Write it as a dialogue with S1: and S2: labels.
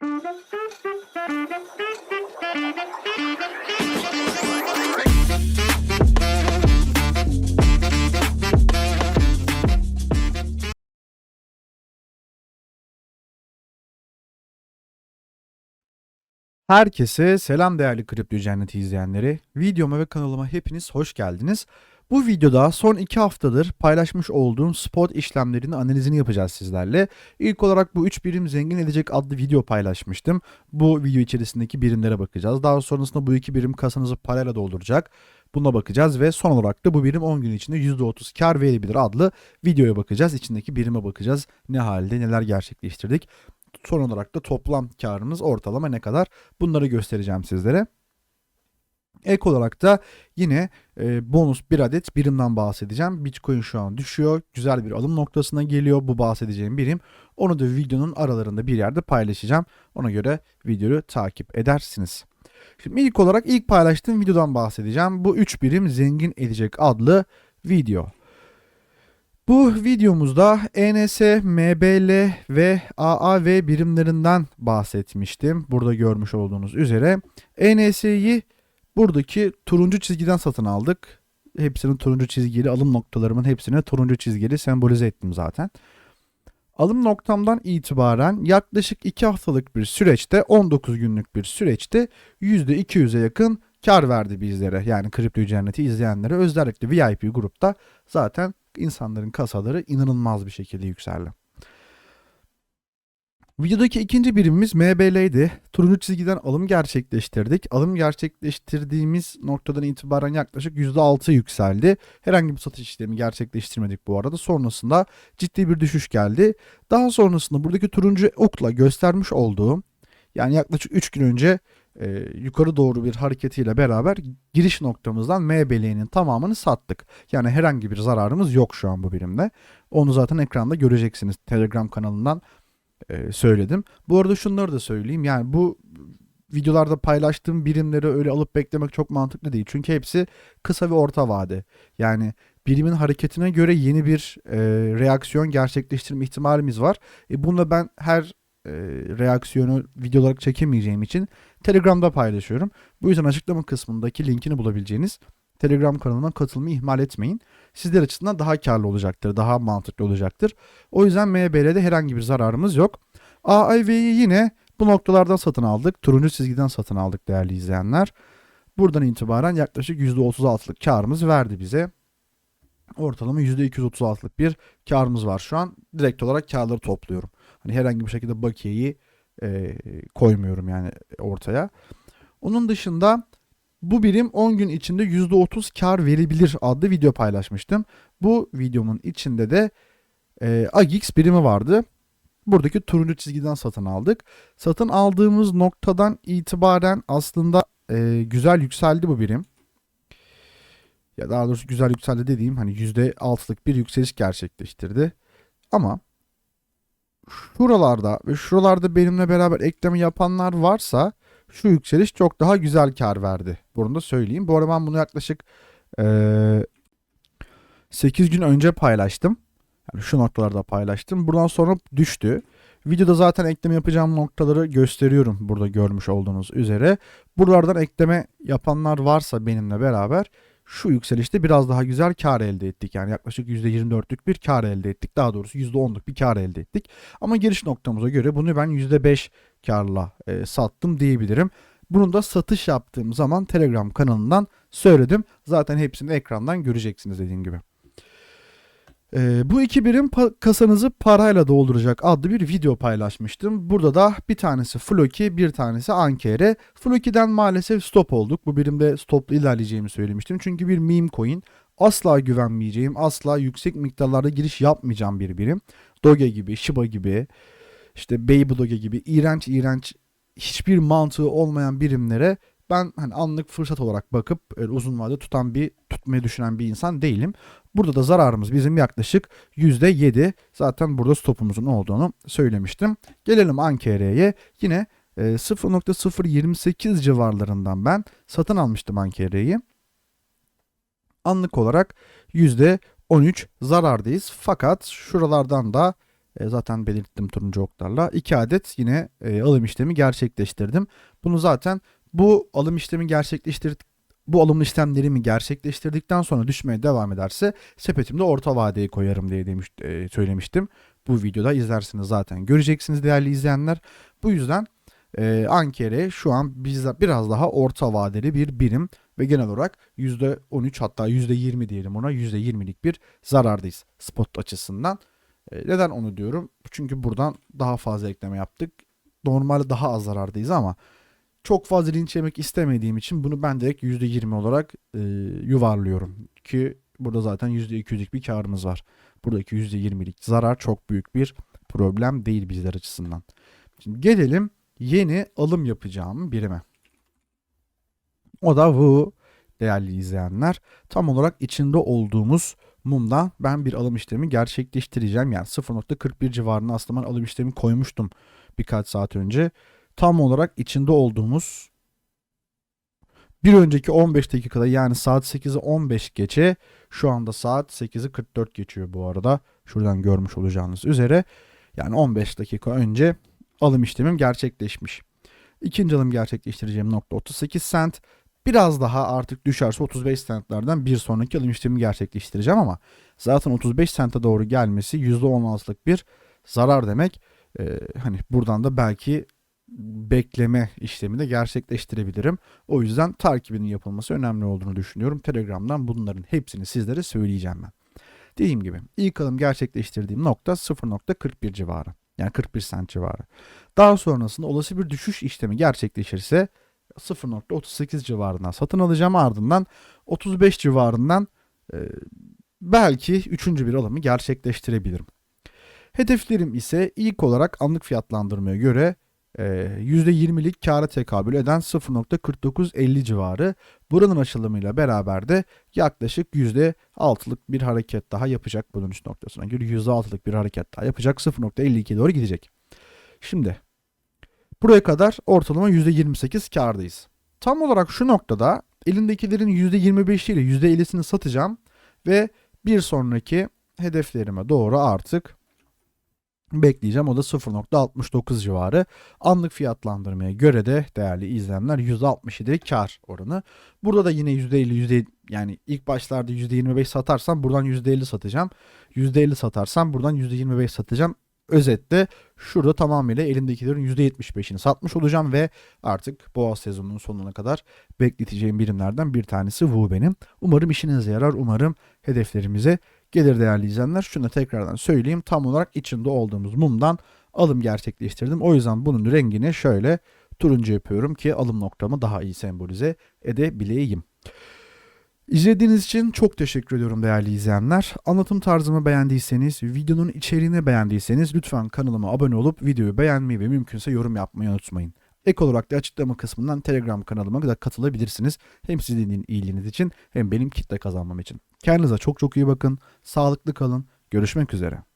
S1: Herkese selam değerli Kripto Cenneti izleyenleri. Videoma ve kanalıma hepiniz hoş geldiniz. Bu videoda son 2 haftadır paylaşmış olduğum spot işlemlerinin analizini yapacağız sizlerle. İlk olarak bu 3 birim zengin edecek adlı video paylaşmıştım. Bu video içerisindeki birimlere bakacağız. Daha sonrasında bu iki birim kasanızı parayla dolduracak. Buna bakacağız ve son olarak da bu birim 10 gün içinde %30 kar verebilir adlı videoya bakacağız. İçindeki birime bakacağız. Ne halde neler gerçekleştirdik. Son olarak da toplam karımız ortalama ne kadar bunları göstereceğim sizlere. Ek olarak da yine e, bonus bir adet birimden bahsedeceğim. Bitcoin şu an düşüyor. Güzel bir alım noktasına geliyor bu bahsedeceğim birim. Onu da videonun aralarında bir yerde paylaşacağım. Ona göre videoyu takip edersiniz. Şimdi ilk olarak ilk paylaştığım videodan bahsedeceğim. Bu 3 birim zengin edecek adlı video. Bu videomuzda ENS, MBL ve AAV birimlerinden bahsetmiştim. Burada görmüş olduğunuz üzere. ENS'yi buradaki turuncu çizgiden satın aldık. Hepsini turuncu çizgili, alım noktalarımın hepsini turuncu çizgili sembolize ettim zaten. Alım noktamdan itibaren yaklaşık 2 haftalık bir süreçte 19 günlük bir süreçte %200'e yakın kar verdi bizlere. Yani kripto cenneti izleyenlere özellikle VIP grupta zaten insanların kasaları inanılmaz bir şekilde yükseldi. Videodaki ikinci birimimiz MBL'ydi. Turuncu çizgiden alım gerçekleştirdik. Alım gerçekleştirdiğimiz noktadan itibaren yaklaşık %6 yükseldi. Herhangi bir satış işlemi gerçekleştirmedik bu arada. Sonrasında ciddi bir düşüş geldi. Daha sonrasında buradaki turuncu okla göstermiş olduğum yani yaklaşık 3 gün önce e, yukarı doğru bir hareketiyle beraber giriş noktamızdan MBL'nin tamamını sattık. Yani herhangi bir zararımız yok şu an bu birimde. Onu zaten ekranda göreceksiniz. Telegram kanalından e, söyledim. Bu arada şunları da söyleyeyim. Yani bu videolarda paylaştığım birimleri öyle alıp beklemek çok mantıklı değil. Çünkü hepsi kısa ve orta vade. Yani birimin hareketine göre yeni bir e, reaksiyon gerçekleştirme ihtimalimiz var. E, bununla ben her e, reaksiyonu video olarak çekemeyeceğim için Telegram'da paylaşıyorum. Bu yüzden açıklama kısmındaki linkini bulabileceğiniz Telegram kanalına katılmayı ihmal etmeyin. Sizler açısından daha karlı olacaktır, daha mantıklı olacaktır. O yüzden MBL'de herhangi bir zararımız yok. AIV'yi yine bu noktalardan satın aldık. Turuncu çizgiden satın aldık değerli izleyenler. Buradan itibaren yaklaşık %36'lık karımız verdi bize. Ortalama %236'lık bir karımız var şu an. Direkt olarak karları topluyorum. Hani herhangi bir şekilde bakiyeyi e, koymuyorum yani ortaya. Onun dışında bu birim 10 gün içinde %30 kar verebilir adlı video paylaşmıştım. Bu videomun içinde de e, AGX birimi vardı. Buradaki turuncu çizgiden satın aldık. Satın aldığımız noktadan itibaren aslında e, güzel yükseldi bu birim. Ya daha doğrusu güzel yükseldi dediğim hani %6'lık bir yükseliş gerçekleştirdi. Ama şuralarda ve şuralarda benimle beraber ekleme yapanlar varsa şu yükseliş çok daha güzel kar verdi. Bunu da söyleyeyim. Bu arada ben bunu yaklaşık e, 8 gün önce paylaştım. Yani şu noktalarda paylaştım. Buradan sonra düştü. Videoda zaten ekleme yapacağım noktaları gösteriyorum burada görmüş olduğunuz üzere. Buralardan ekleme yapanlar varsa benimle beraber şu yükselişte biraz daha güzel kar elde ettik. Yani yaklaşık %24'lük bir kar elde ettik. Daha doğrusu %10'luk bir kar elde ettik. Ama giriş noktamıza göre bunu ben %5 karla e, sattım diyebilirim. Bunu da satış yaptığım zaman Telegram kanalından söyledim. Zaten hepsini ekrandan göreceksiniz dediğim gibi. Ee, bu iki birim pa- kasanızı parayla dolduracak adlı bir video paylaşmıştım. Burada da bir tanesi Floki, bir tanesi Ankere. Floki'den maalesef stop olduk. Bu birimde stoplu ilerleyeceğimi söylemiştim. Çünkü bir meme coin. Asla güvenmeyeceğim, asla yüksek miktarlarda giriş yapmayacağım bir birim. Doge gibi, Shiba gibi, işte Baby Doge gibi iğrenç iğrenç hiçbir mantığı olmayan birimlere ben hani anlık fırsat olarak bakıp öyle uzun vadede tutan bir tutmayı düşünen bir insan değilim. Burada da zararımız bizim yaklaşık %7. Zaten burada stopumuzun olduğunu söylemiştim. Gelelim Ankere'ye. Yine e, 0.028 civarlarından ben satın almıştım Ankere'yi. Anlık olarak %13 zarardayız. Fakat şuralardan da E, zaten belirttim turuncu oklarla. 2 adet yine e, alım işlemi gerçekleştirdim. Bunu zaten bu alım işlemi gerçekleştirdik bu alım işlemlerimi gerçekleştirdikten sonra düşmeye devam ederse sepetimde orta vadeyi koyarım diye demiş, e, söylemiştim. Bu videoda izlersiniz zaten göreceksiniz değerli izleyenler. Bu yüzden e, Ankere şu an bizde biraz daha orta vadeli bir birim ve genel olarak %13 hatta %20 diyelim ona %20'lik bir zarardayız spot açısından. E, neden onu diyorum? Çünkü buradan daha fazla ekleme yaptık. Normalde daha az zarardayız ama çok fazla linç yemek istemediğim için bunu ben direkt %20 olarak e, yuvarlıyorum. Ki burada zaten %200'lik bir karımız var. Buradaki %20'lik zarar çok büyük bir problem değil bizler açısından. Şimdi gelelim yeni alım yapacağım birime. O da bu değerli izleyenler. Tam olarak içinde olduğumuz mumdan ben bir alım işlemi gerçekleştireceğim. Yani 0.41 civarında aslında ben alım işlemi koymuştum birkaç saat önce. Tam olarak içinde olduğumuz bir önceki 15 dakikada yani saat 8'i 15 geçe şu anda saat 8'i 44 geçiyor bu arada. Şuradan görmüş olacağınız üzere. Yani 15 dakika önce alım işlemim gerçekleşmiş. İkinci alım gerçekleştireceğim nokta 38 cent. Biraz daha artık düşerse 35 centlerden bir sonraki alım işlemi gerçekleştireceğim ama zaten 35 sente doğru gelmesi %16'lık bir zarar demek. Ee, hani buradan da belki bekleme işlemi de gerçekleştirebilirim. O yüzden takibinin yapılması önemli olduğunu düşünüyorum. Telegram'dan bunların hepsini sizlere söyleyeceğim ben. Dediğim gibi ilk alım gerçekleştirdiğim nokta 0.41 civarı. Yani 41 sent civarı. Daha sonrasında olası bir düşüş işlemi gerçekleşirse 0.38 civarından satın alacağım. Ardından 35 civarından e, belki üçüncü bir alımı gerçekleştirebilirim. Hedeflerim ise ilk olarak anlık fiyatlandırmaya göre %20'lik kâra tekabül eden 0.4950 civarı. Buranın açılımıyla beraber de yaklaşık %6'lık bir hareket daha yapacak bunun üst noktasına göre %6'lık bir hareket daha yapacak 0.52 doğru gidecek. Şimdi buraya kadar ortalama %28 kârdayız. Tam olarak şu noktada elindekilerin %25 ile %50'sini satacağım ve bir sonraki hedeflerime doğru artık bekleyeceğim. O da 0.69 civarı. Anlık fiyatlandırmaya göre de değerli izleyenler %67 kar oranı. Burada da yine %50 %50 yani ilk başlarda %25 satarsam buradan %50 satacağım. %50 satarsam buradan %25 satacağım. Özetle şurada tamamıyla elimdekilerin %75'ini satmış olacağım ve artık boğaz sezonunun sonuna kadar bekleteceğim birimlerden bir tanesi bu benim. Umarım işinize yarar. Umarım hedeflerimize gelir değerli izleyenler. Şunu da tekrardan söyleyeyim. Tam olarak içinde olduğumuz mumdan alım gerçekleştirdim. O yüzden bunun rengini şöyle turuncu yapıyorum ki alım noktamı daha iyi sembolize edebileyim. İzlediğiniz için çok teşekkür ediyorum değerli izleyenler. Anlatım tarzımı beğendiyseniz, videonun içeriğini beğendiyseniz lütfen kanalıma abone olup videoyu beğenmeyi ve mümkünse yorum yapmayı unutmayın. Ek olarak da açıklama kısmından Telegram kanalıma da katılabilirsiniz. Hem sizin iyiliğiniz için hem benim kitle kazanmam için. Kendinize çok çok iyi bakın. Sağlıklı kalın. Görüşmek üzere.